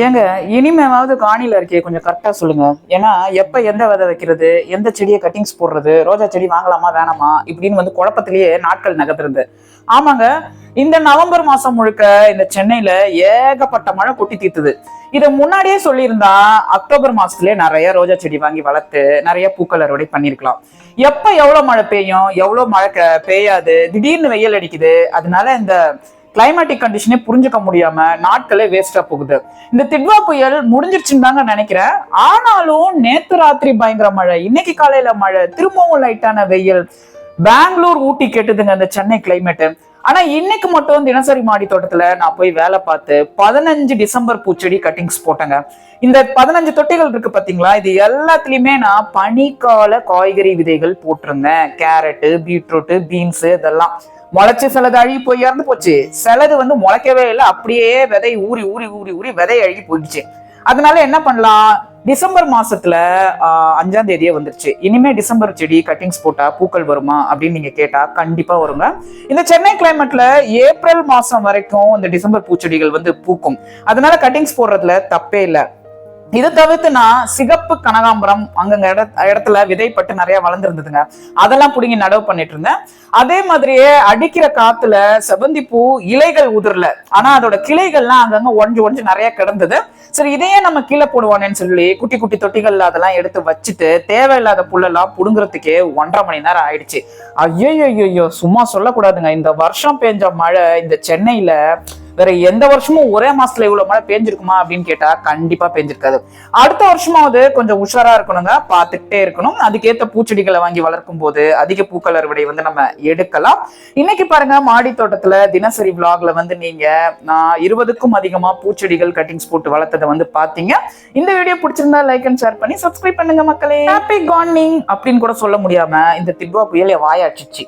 ஏங்க இனிமேவாவது காணியில் இருக்கே கொஞ்சம் கரெக்டா சொல்லுங்க. ஏன்னா எப்ப எந்த விதை வைக்கிறது எந்த செடியை கட்டிங்ஸ் போடுறது ரோஜா செடி வாங்கலாமா வேணாமா இப்படின்னு வந்து குழப்பத்திலேயே நாட்கள் நகர்த்துறது. ஆமாங்க இந்த நவம்பர் மாசம் முழுக்க இந்த சென்னையில ஏகப்பட்ட மழை கொட்டி தீர்த்துது இதை முன்னாடியே சொல்லியிருந்தா அக்டோபர் மாசத்துலயே நிறைய ரோஜா செடி வாங்கி வளர்த்து நிறைய பூக்கள் அறுவடை பண்ணிருக்கலாம் எப்ப எவ்வளவு மழை பெய்யும் எவ்வளவு மழை பெய்யாது திடீர்னு வெயில் அடிக்குது அதனால இந்த கிளைமேட்டிக் கண்டிஷனே புரிஞ்சுக்க முடியாம நாட்களே வேஸ்டா போகுது. இந்த திட்வா புயல் முடிஞ்சிருச்சுன்னு தாங்க நினைக்கிறேன். ஆனாலும் நேத்து ராத்திரி பயங்கர மழை இன்னைக்கு காலையில மழை திரும்பவும் லைட்டான வெயில். பெங்களூர் ஊட்டி கேட்டுதுங்க அந்த சென்னை கிளைமேட் ஆனா இன்னைக்கு மட்டும் தினசரி மாடி தோட்டத்துல நான் போய் வேலை பார்த்து பதினஞ்சு டிசம்பர் பூச்செடி கட்டிங்ஸ் போட்டேங்க. இந்த பதினஞ்சு தொட்டிகள் இருக்கு பாத்தீங்களா? இது எல்லாத்துலயுமே நான் பனிக்கால காய்கறி விதைகள் போட்டிருந்தேன். கேரட்டு பீட்ரூட்டு பீன்ஸ் இதெல்லாம். முளைச்சு சிலது அழுகி போய் இறந்து போச்சு. சிலது வந்து முளைக்கவே இல்லை. அப்படியே விதை ஊறி ஊறி ஊறி ஊறி விதை அழுகி போயிடுச்சு. அதனால என்ன பண்ணலாம்? டிசம்பர் மாசத்துல அஞ்சாம் தேதியே வந்துருச்சு. இனிமே டிசம்பர் செடி கட்டிங்ஸ் போட்டா பூக்கள் வருமா அப்படின்னு நீங்க கேட்டா கண்டிப்பா வருங்க. இந்த சென்னை கிளைமேட்ல ஏப்ரல் மாசம் வரைக்கும் இந்த டிசம்பர் பூச்செடிகள் வந்து பூக்கும். அதனால கட்டிங்ஸ் போடுறதுல தப்பே இல்லை. இதை தவிர்த்து நான் சிகப்பு கனகாம்பரம் அங்கங்க இட இடத்துல விதைப்பட்டு நிறைய வளர்ந்துருந்ததுங்க. அதெல்லாம் பிடுங்கி நடவு பண்ணிட்டு இருந்தேன். அதே மாதிரியே அடிக்கிற காத்துல செவந்தி பூ இலைகள் உதிரல. ஆனா அதோட கிளைகள்லாம் அங்கங்க ஒஞ்சு ஒஞ்சு நிறைய கிடந்தது. சரி இதையே நம்ம கீழே போடுவானேன்னு சொல்லி குட்டி குட்டி தொட்டிகள்ல அதெல்லாம் எடுத்து வச்சுட்டு தேவையில்லாத புல்லெல்லாம் புடுங்குறதுக்கே ஒன்றரை மணி நேரம் ஆயிடுச்சு. ஐயோ ஐயோ சும்மா சொல்லக்கூடாதுங்க. இந்த வருஷம் பெஞ்ச மழை இந்த சென்னையில வேற எந்த வருஷமும் ஒரே மாசத்துல இவ்வளவு மழை பெஞ்சிருக்குமா அப்படின்னு கேட்டா கண்டிப்பா பெஞ்சிருக்காது. அடுத்த வருஷமாவது கொஞ்சம் உஷாரா இருக்கணுங்க. பார்த்துக்கிட்டே இருக்கணும். அதுக்கேத்த பூச்செடிகளை வாங்கி வளர்க்கும் போது அதிக பூக்கள் அறுவடை வந்து நம்ம எடுக்கலாம். இன்னைக்கு பாருங்க மாடி தோட்டத்துல தினசரி vlogல வந்து நீங்க நான் இருபதுக்கும் அதிகமா பூச்செடிகள் கட்டிங்ஸ் போட்டு வளர்த்ததை வந்து பாத்தீங்க இந்த வீடியோ பிடிச்சிருந்தா லைக் அண்ட் ஷேர் பண்ணி சப்ஸ்கிரைப் பண்ணுங்க மக்களே. ஹாப்பி கார்னிங் அப்படின்னு கூட சொல்ல முடியாம இந்த திட்வா புயல் வாயாச்சிச்சு